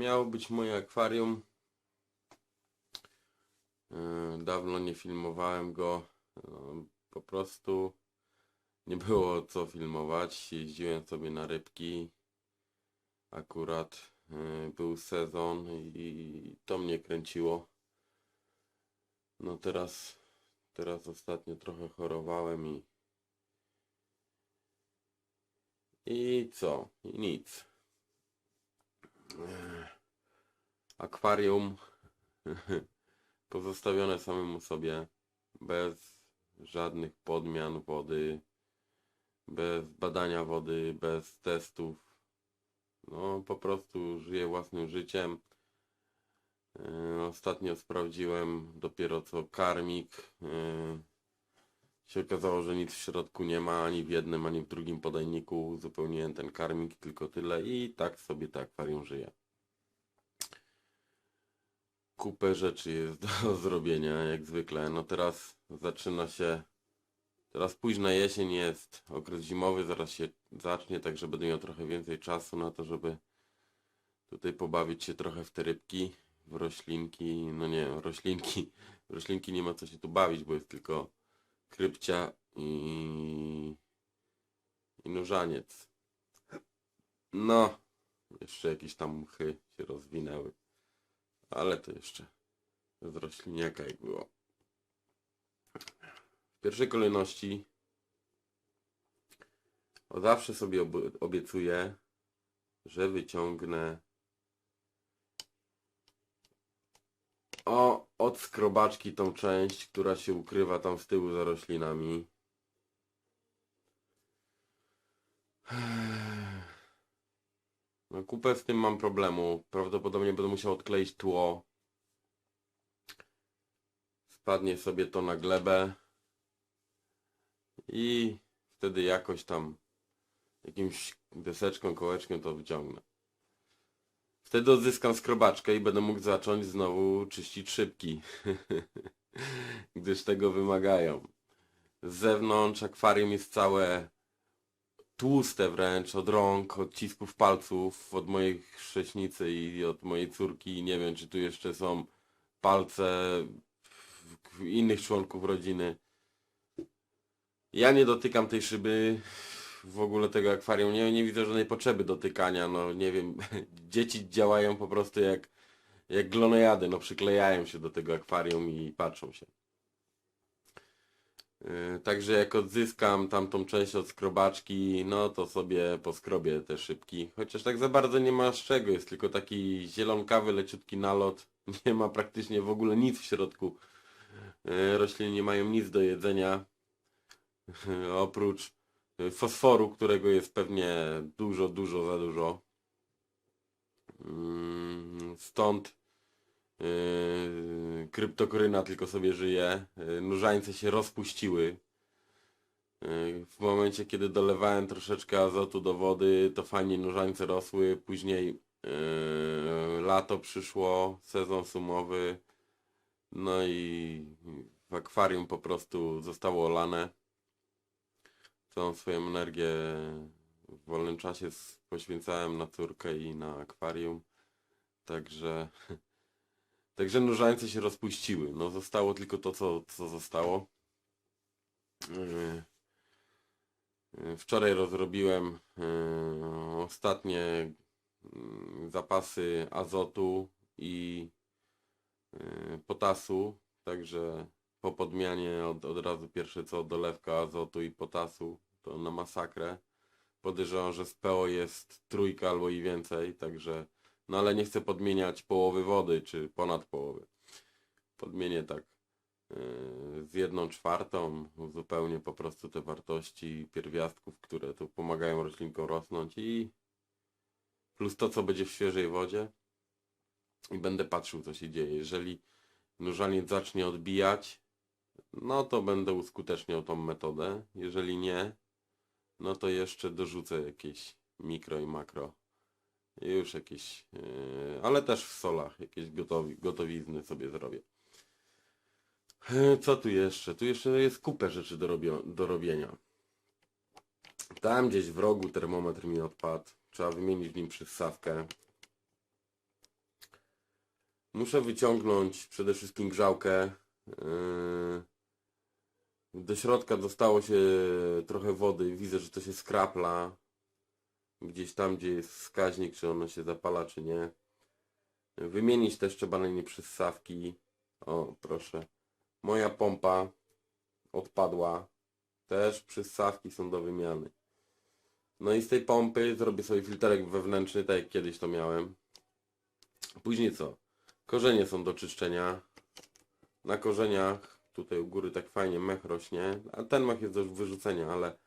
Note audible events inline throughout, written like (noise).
Miało być moje akwarium. Yy, Dawno nie filmowałem go. No, Po prostu nie było co filmować. Jeździłem sobie na rybki. Akurat yy, był sezon i to mnie kręciło. No teraz, teraz ostatnio trochę chorowałem i i co? I nic. Ech. Akwarium (laughs) pozostawione samemu sobie, bez żadnych podmian wody, bez badania wody, bez testów. No, po prostu żyję własnym życiem. Yy, Ostatnio sprawdziłem dopiero co karmik. Się okazało, że nic w środku nie ma, ani w jednym, ani w drugim podajniku. Uzupełniłem ten karmik, tylko tyle i tak sobie to akwarium żyje. Kupę rzeczy jest do (laughs) zrobienia, jak zwykle. No teraz zaczyna się, teraz późna jesień jest, okres zimowy zaraz się zacznie, także będę miał trochę więcej czasu na to, żeby tutaj pobawić się trochę w te rybki, w roślinki, no nie, roślinki, (laughs) roślinki nie ma co się tu bawić, bo jest tylko krypcia i, i nurzaniec. No, jeszcze jakieś tam mchy się rozwinęły, ale to jeszcze z rośliniaka jak było. W pierwszej kolejności o, zawsze sobie ob- obiecuję, że wyciągnę o, od skrobaczki tą część, która się ukrywa tam z tyłu za roślinami. No kupę z tym mam problemu. Prawdopodobnie będę musiał odkleić tło. Spadnie sobie to na glebę. I wtedy jakoś tam jakimś deseczką, kołeczkiem to wyciągnę. Wtedy odzyskam skrobaczkę i będę mógł zacząć znowu czyścić szybki. (laughs) Gdyż tego wymagają. Z zewnątrz akwarium jest całe tłuste wręcz od rąk, odcisków palców, od mojej chrześnicy i od mojej córki. Nie wiem, czy tu jeszcze są palce innych członków rodziny. Ja nie dotykam tej szyby, w ogóle tego akwarium. Nie, nie widzę żadnej potrzeby dotykania. No nie wiem, (laughs) dzieci działają po prostu jak, jak glonojady. No przyklejają się do tego akwarium i patrzą się. Yy, Także jak odzyskam tamtą część od skrobaczki, no to sobie poskrobię te szybki. Chociaż tak za bardzo nie ma z czego, jest tylko taki zielonkawy, leciutki nalot. (laughs) Nie ma praktycznie w ogóle nic w środku. Yy, Rośliny nie mają nic do jedzenia. (laughs) Oprócz fosforu, którego jest pewnie dużo, dużo za dużo. Mm, Stąd yy, kryptokoryna tylko sobie żyje. Yy, Nurzańce się rozpuściły. Yy, W momencie, kiedy dolewałem troszeczkę azotu do wody, to fajnie nurzańce rosły. Później lato przyszło, sezon sumowy. No i w akwarium po prostu zostało olane całą swoją energię w wolnym czasie poświęcałem na córkę i na akwarium. Także (laughs) także nurzańce się rozpuściły. No zostało tylko to, co, co zostało. Yy, yy, Wczoraj rozrobiłem yy, ostatnie yy, zapasy azotu i potasu, także po podmianie od, od razu pierwsze co dolewka azotu i potasu to na masakrę. Podejrzewam, że z PO jest trójka albo i więcej, także no ale nie chcę podmieniać połowy wody, czy ponad połowy. Podmienię tak yy, z jedną czwartą, zupełnie po prostu te wartości pierwiastków, które tu pomagają roślinkom rosnąć i plus to, co będzie w świeżej wodzie i będę patrzył, co się dzieje. Jeżeli nurzaniec zacznie odbijać, no to będę uskuteczniał tą metodę. Jeżeli nie, no to jeszcze dorzucę jakieś mikro i makro. Już jakieś, yy, ale też w solach, jakieś gotowi, gotowizny sobie zrobię. Yy, Co tu jeszcze? Tu jeszcze jest kupę rzeczy do, robio, do robienia. Tam gdzieś w rogu termometr mi odpadł. Trzeba wymienić w nim przystawkę. Muszę wyciągnąć przede wszystkim grzałkę. Yy, Do środka dostało się trochę wody. Widzę, że to się skrapla. Gdzieś tam, gdzie jest wskaźnik, czy ono się zapala, czy nie. Wymienić też trzeba na nie przystawki. O, proszę. Moja pompa odpadła. Też przystawki są do wymiany. No i z tej pompy zrobię sobie filterek wewnętrzny, tak jak kiedyś to miałem. Później co? Korzenie są do czyszczenia. Na korzeniach, tutaj u góry tak fajnie mech rośnie, a ten mech jest do wyrzucenia, ale,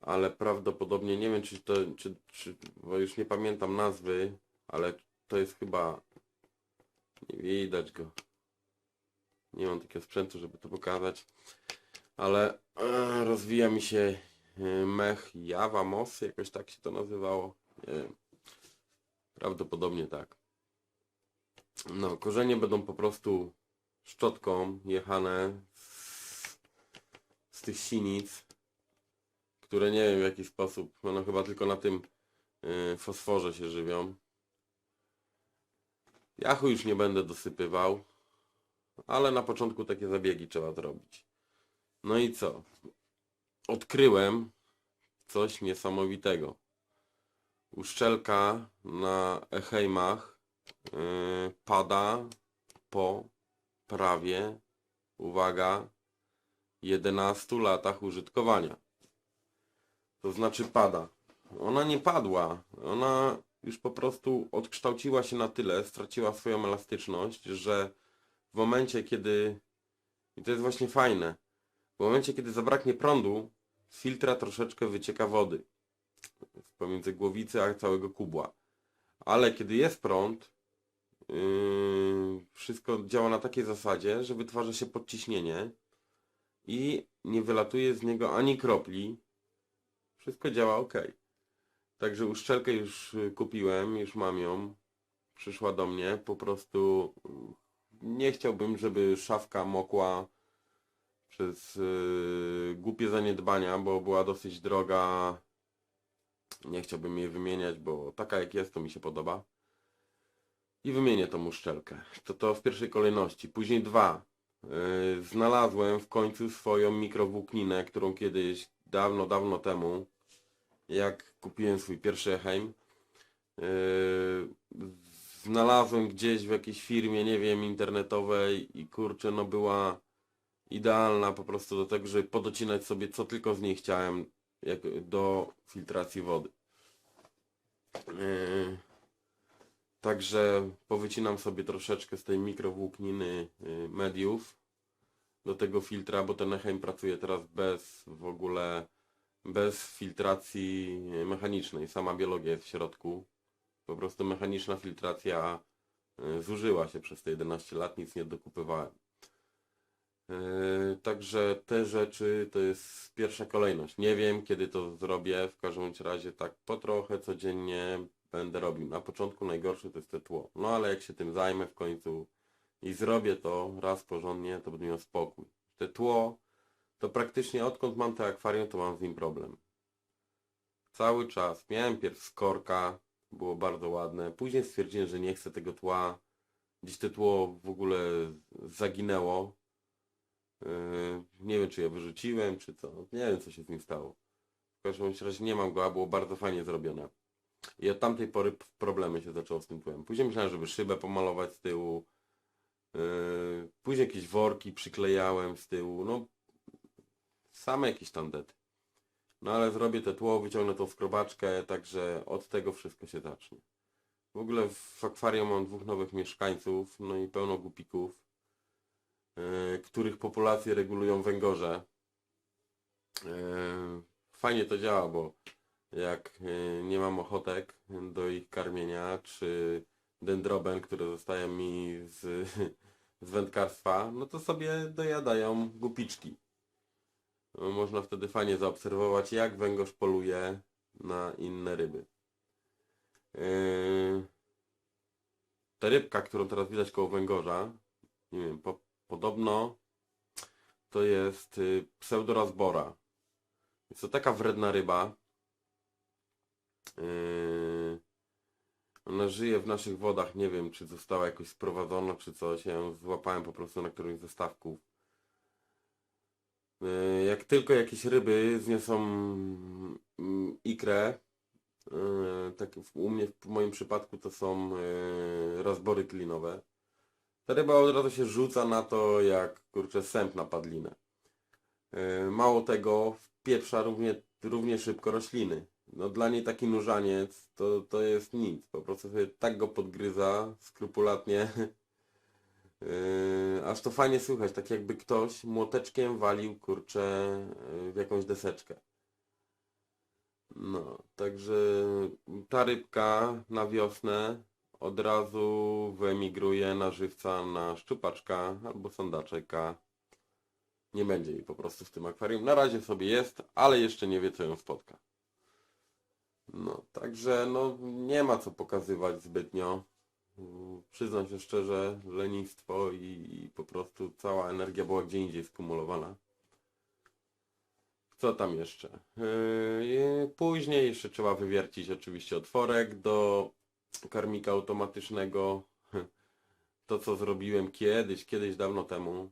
ale prawdopodobnie, nie wiem czy to, czy, czy, bo już nie pamiętam nazwy, ale to jest chyba, nie widać go. Nie mam takiego sprzętu, żeby to pokazać, ale e, rozwija mi się e, mech Java Moss, jakoś tak się to nazywało. Nie wiem. Prawdopodobnie tak. No, korzenie będą po prostu szczotką jechane z tych sinic, które nie wiem w jaki sposób, one chyba tylko na tym y, fosforze się żywią. Jachu już nie będę dosypywał, ale na początku takie zabiegi trzeba zrobić. No i co? Odkryłem coś niesamowitego. Uszczelka na Eheimach yy, pada po prawie, uwaga, 11 latach użytkowania. To znaczy pada. Ona nie padła. Ona już po prostu odkształciła się na tyle, straciła swoją elastyczność, że w momencie, kiedy... I to jest właśnie fajne. W momencie, kiedy zabraknie prądu, z filtra troszeczkę wycieka wody. Pomiędzy głowicy a całego kubła. Ale kiedy jest prąd, Yy, wszystko działa na takiej zasadzie, że wytwarza się podciśnienie i nie wylatuje z niego ani kropli. Wszystko działa ok. Także uszczelkę już y, kupiłem, już mam ją. Przyszła do mnie. Po prostu y, nie chciałbym, żeby szafka mokła przez yy, głupie zaniedbania, bo była dosyć droga. Nie chciałbym jej wymieniać, bo taka jak jest, to mi się podoba i wymienię tą uszczelkę. To to w pierwszej kolejności. Później dwa. Yy, znalazłem w końcu swoją mikrowłókninę, którą kiedyś, dawno, dawno temu, jak kupiłem swój pierwszy Heim, yy, znalazłem gdzieś w jakiejś firmie, nie wiem, internetowej i kurczę, no była idealna po prostu do tego, żeby podocinać sobie co tylko z niej chciałem jak do filtracji wody. Yy, Także powycinam sobie troszeczkę z tej mikrowłókniny y, mediów do tego filtra, bo ten Eheim pracuje teraz bez w ogóle bez filtracji mechanicznej. Sama biologia jest w środku. Po prostu mechaniczna filtracja y, zużyła się przez te 11 lat, nic nie dokupywałem. Także te rzeczy to jest pierwsza kolejność. Nie wiem kiedy to zrobię, w każdym razie tak po trochę codziennie będę robił. Na początku najgorsze to jest te tło. No ale jak się tym zajmę w końcu i zrobię to raz porządnie, to będę miał spokój. Te tło, to praktycznie odkąd mam te akwarium, to mam z nim problem. Cały czas. Miałem pierw skorka, było bardzo ładne. Później stwierdziłem, że nie chcę tego tła. Gdzieś te tło w ogóle zaginęło. Yy, nie wiem, czy je wyrzuciłem, czy co. Nie wiem, co się z nim stało. W każdym razie nie mam go, a było bardzo fajnie zrobione. I od tamtej pory problemy się zaczęło z tym tłem. Później myślałem, żeby szybę pomalować z tyłu. Yy, później jakieś worki przyklejałem z tyłu. No, same jakieś tandety. No ale zrobię te tło, wyciągnę tą skrobaczkę, także od tego wszystko się zacznie. W ogóle w akwarium mam dwóch nowych mieszkańców, no i pełno gupików, yy, których populacje regulują węgorze. Yy, fajnie to działa, bo jak y, nie mam ochotek do ich karmienia, czy dendroben, który zostaje mi z, (laughs) z wędkarstwa, no to sobie dojadają gupiczki. No, Można wtedy fajnie zaobserwować, jak węgorz poluje na inne ryby. Yy, Ta rybka, którą teraz widać koło węgorza, nie wiem, po, podobno to jest y, pseudorazbora. Jest to taka wredna ryba, Yy, Ona żyje w naszych wodach, nie wiem czy została jakoś sprowadzona czy coś, ja ją złapałem po prostu na którymś ze stawków. Yy, Jak tylko jakieś ryby zniosą mm, ikrę, yy, tak w- u mnie w moim przypadku to są rozbory klinowe, ta ryba od razu się rzuca na to jak kurczę sęp na padlinę. Mało tego, wpieprza równie, równie szybko rośliny. No dla niej taki nurzaniec to, to jest nic. Po prostu sobie tak go podgryza skrupulatnie. (laughs) Yy, aż to fajnie słychać, tak jakby ktoś młoteczkiem walił kurczę yy, w jakąś deseczkę. No, także ta rybka na wiosnę od razu wyemigruje na żywca na szczupaczka albo sondaczeka. Nie będzie jej po prostu w tym akwarium. Na razie sobie jest, ale jeszcze nie wie co ją spotka. No, także no nie ma co pokazywać zbytnio. Przyznam się szczerze, lenistwo i, i po prostu cała energia była gdzie indziej skumulowana. Co tam jeszcze? Yy, później jeszcze trzeba wywiercić oczywiście otworek do karmika automatycznego. (laughs) To co zrobiłem kiedyś, kiedyś dawno temu.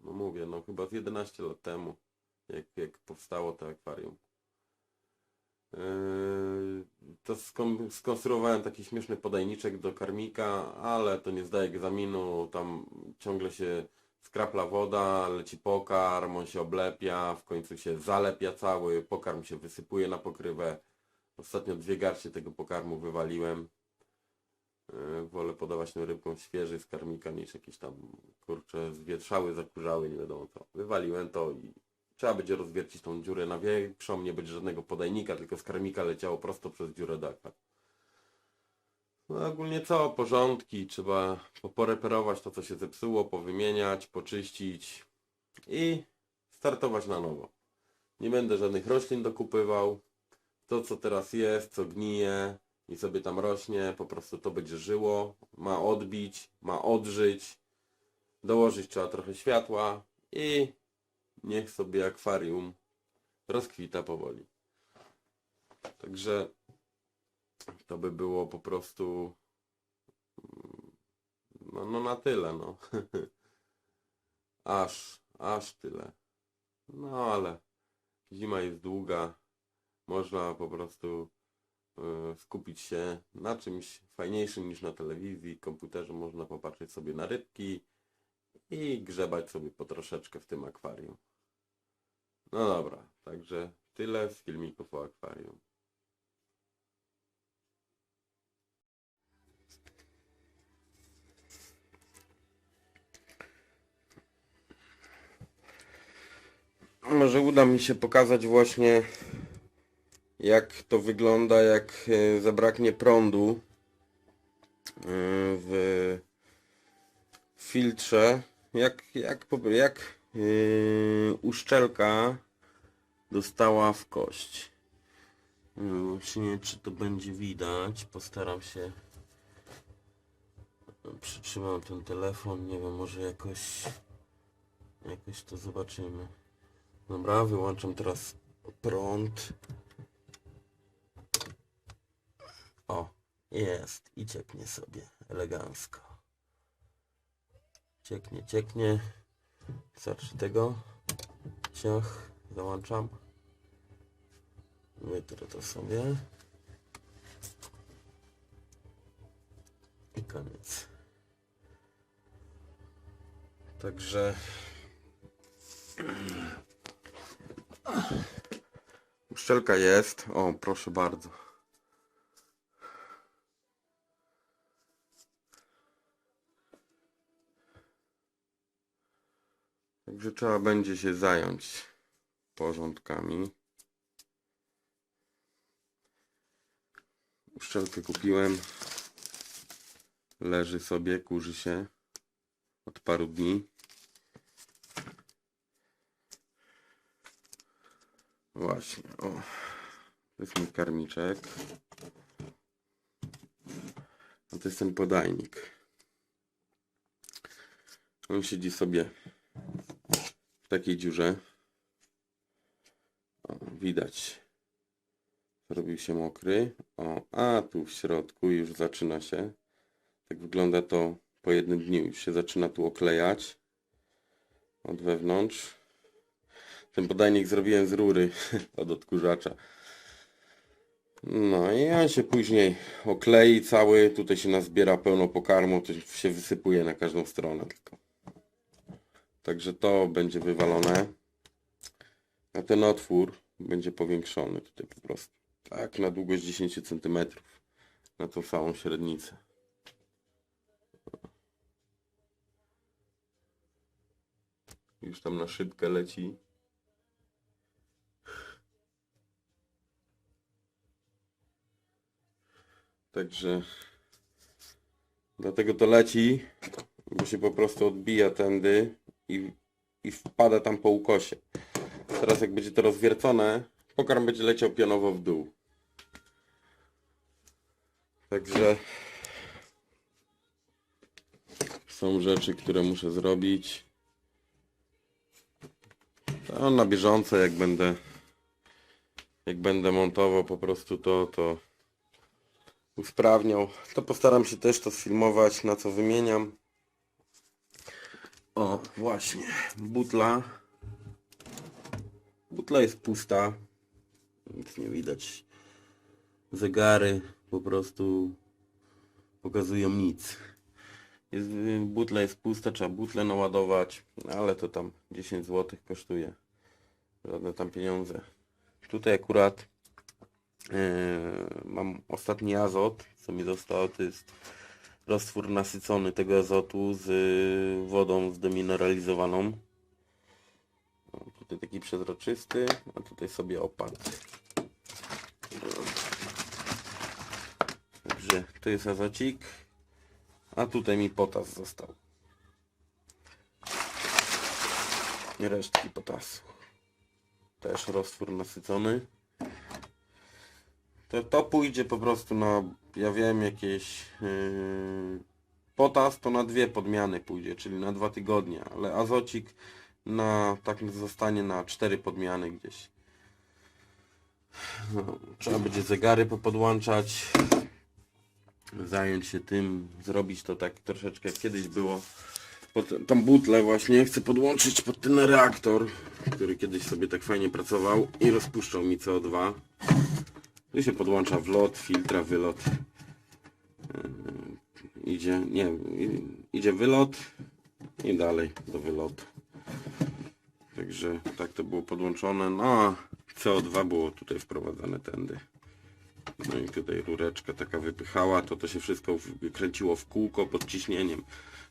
No mówię, no chyba z 11 lat temu, jak, jak powstało to akwarium. Yy, To skonstruowałem taki śmieszny podajniczek do karmika, ale to nie zdaje egzaminu, tam ciągle się skrapla woda, leci pokarm, on się oblepia, w końcu się zalepia cały, pokarm się wysypuje na pokrywę. Ostatnio dwie garście tego pokarmu wywaliłem. Yy, Wolę podawać tym rybkom świeży z karmika niż jakieś tam kurcze zwietrzały, zakurzały, nie wiadomo co. Wywaliłem to i Trzeba będzie rozwiercić tą dziurę na większą, nie będzie żadnego podajnika, tylko z karmika leciało prosto przez dziurę do akwa. No ogólnie co, porządki, trzeba po- poreperować to co się zepsuło, powymieniać, poczyścić i startować na nowo. Nie będę żadnych roślin dokupywał. To co teraz jest, co gnije i sobie tam rośnie, po prostu to będzie żyło, ma odbić, ma odżyć. Dołożyć trzeba trochę światła i niech sobie akwarium rozkwita powoli. Także to by było po prostu mm, no, no na tyle, no. (laughs) aż, aż tyle. No ale zima jest długa, można po prostu e, skupić się na czymś fajniejszym niż na telewizji, komputerze, można popatrzeć sobie na rybki i grzebać sobie po troszeczkę w tym akwarium. No dobra, także tyle z filmików o akwarium. Może uda mi się pokazać właśnie jak to wygląda jak e, zabraknie prądu e, w filtrze jak, jak, po- jak yy, uszczelka dostała w kość. Nie wiem, czy to będzie widać. Postaram się. Przytrzymam ten telefon. Nie wiem, może jakoś. Jakoś to zobaczymy. Dobra, wyłączam teraz prąd. O, jest i cieknie sobie elegancko. Cieknie, cieknie. Starczy tego. Ciach, załączam. Wytrę to sobie. I koniec. Także... Uszczelka jest. O, proszę bardzo. Także trzeba będzie się zająć porządkami. Uszczelkę kupiłem. Leży sobie, kurzy się od paru dni. Właśnie, o. To jest mój karmiczek. A to jest ten podajnik. On siedzi sobie takiej dziurze. O, widać robił się mokry. O, a tu w środku już zaczyna się. Tak wygląda to po jednym dniu. Już się zaczyna tu oklejać od wewnątrz. Ten podajnik zrobiłem z rury (laughs) od odkurzacza. No i on się później oklei cały. Tutaj się nazbiera pełno pokarmu. To się wysypuje na każdą stronę tylko. Także to będzie wywalone. A ten otwór będzie powiększony tutaj po prostu. Tak, na długość 10 cm. Na tą całą średnicę. Już tam na szybkę leci. Także dlatego to leci, bo się po prostu odbija tędy i, i wpada tam po ukosie. Teraz jak będzie to rozwiercone, pokarm będzie leciał pionowo w dół. Także są rzeczy, które muszę zrobić. To na bieżąco jak będę jak będę montował po prostu to, to usprawniał. To postaram się też to sfilmować, na co wymieniam. O, właśnie, butla. Butla jest pusta. Nic nie widać. Zegary po prostu pokazują nic. Jest, butla jest pusta, trzeba butlę naładować, ale to tam 10 zł kosztuje. Żadne tam pieniądze. Tutaj akurat e, mam ostatni azot, co mi zostało, to jest roztwór nasycony tego azotu z y, wodą zdemineralizowaną. O, tutaj taki przezroczysty, a tutaj sobie opadł. Także to jest azocik, a tutaj mi potas został. Resztki potasu. Też roztwór nasycony. To, to pójdzie po prostu na, ja wiem, jakieś yy, potas to na dwie podmiany pójdzie, czyli na dwa tygodnie, ale azocik na, tak zostanie na cztery podmiany gdzieś. No, trzeba będzie zegary popodłączać, zająć się tym, zrobić to tak troszeczkę jak kiedyś było. Pod tą butlę właśnie chcę podłączyć pod ten reaktor, który kiedyś sobie tak fajnie pracował i rozpuszczał mi CO2. Tu się podłącza wlot, filtra, wylot. Yy, Idzie, nie, idzie wylot i dalej do wylotu. Także tak to było podłączone. No a CO2 było tutaj wprowadzane tędy. No i tutaj rureczka taka wypychała, to to się wszystko kręciło w kółko pod ciśnieniem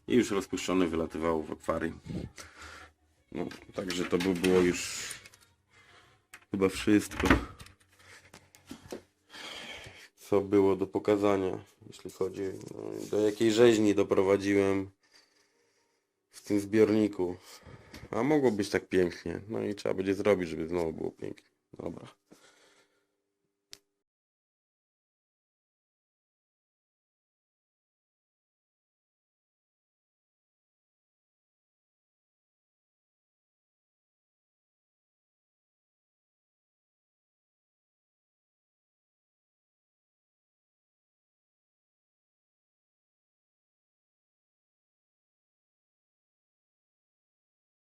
i już rozpuszczone wylatywało w akwarium. No, także to by było już chyba wszystko co było do pokazania, jeśli chodzi no, do jakiej rzeźni doprowadziłem w tym zbiorniku. A mogło być tak pięknie. No i trzeba będzie zrobić, żeby znowu było pięknie. Dobra.